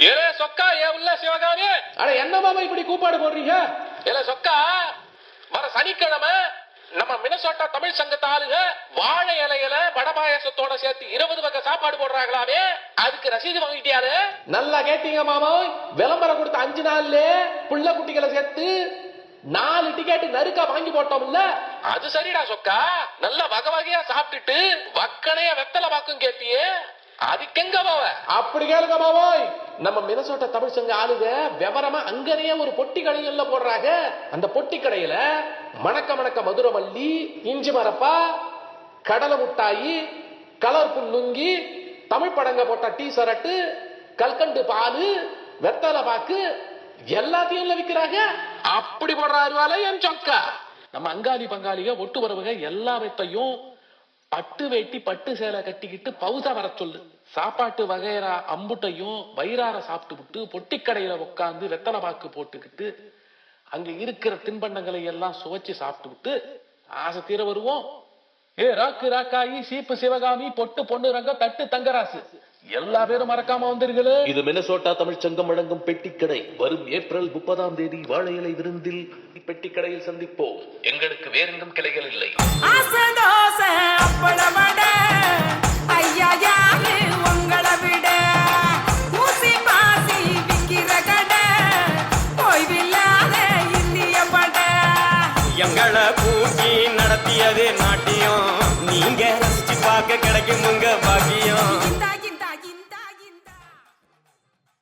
ஏலே சொக்கா ஏ உள்ள சிவகாமி. அட என்ன மாமா இப்படி கூப்பாடு போடுறீங்க? ஏலே சொக்கா வர சனிக்கிழமை நம்ம மினசோட்டா தமிழ் சங்கத்து ஆளுங்க வாழை இலையில வட பாயாசத்தோட சேர்த்து இருபது வகை சாப்பாடு போடுறாங்களாமே. அதுக்கு ரசீது வாங்கிட்டியாரு நல்லா கேட்டீங்க மாமா. விளம்பரம் கொடுத்த அஞ்சு நாள்ல புள்ள குட்டிகளை சேர்த்து நாலு டிக்கெட் நறுக்கா வாங்கி போட்டோம்ல. அது சரிடா சொக்கா. நல்ல வகை வகையா சாப்பிட்டுட்டு வக்கனைய வெத்தலை பாக்கும் கேட்டியே. அதுக்கெங்க போவ? அப்படி கேளுங்க மாமோய் நம்ம மினசோட்ட தமிழ் சங்க ஆளுக விவரமா அங்கனையே ஒரு பொட்டி கடைகள்ல போடுறாங்க. அந்த பொட்டி கடையில மணக்க மணக்க மதுரமல்லி இஞ்சி மரப்பா கடலை முட்டாயி கலர்ஃபுல் நுங்கி தமிழ் படங்க போட்ட டீ ஷர்ட்டு கல்கண்டு பாலு வெத்தலை பாக்கு எல்லாத்தையும் விற்கிறாங்க அப்படி போடுறாரு என் சொக்கா. நம்ம அங்காளி பங்காளிக ஒட்டு வரவுக எல்லாவற்றையும் பட்டு வேட்டி பட்டு சேலை கட்டிக்கிட்டு பவுசா வர சொல்லு. சாப்பாட்டு வகையறா அம்புட்டையும் வயிறார சாப்பிட்டு விட்டு பொட்டிக்கடையில உட்காந்து வெத்தலை பாக்கு போட்டுக்கிட்டு அங்க இருக்கிற தின்பண்டங்களை எல்லாம் சுவைச்சு சாப்பிட்டு விட்டு ஆசை தீர வருவோம். ஏ ராக்கு ராக்காயி சீப்பு சிவகாமி பொட்டு பொண்ணு ரங்கம் தட்டு தங்கராசு. எல்லா பேரும் மறக்காம வந்துருங்களே. இது மினசோட்டா தமிழ்ச்சங்கம் வழங்கும் பெட்டிக்கடை. வரும் ஏப்ரல் முப்பதாம் தேதி வாழை இலை விருந்தில் பெட்டிக்கடையில் சந்திப்போம். எங்களுக்கு வேறெங்கும் கிளைகள் இல்லை. எங்களை கூட்டி நடத்தியது நாட்டியம்.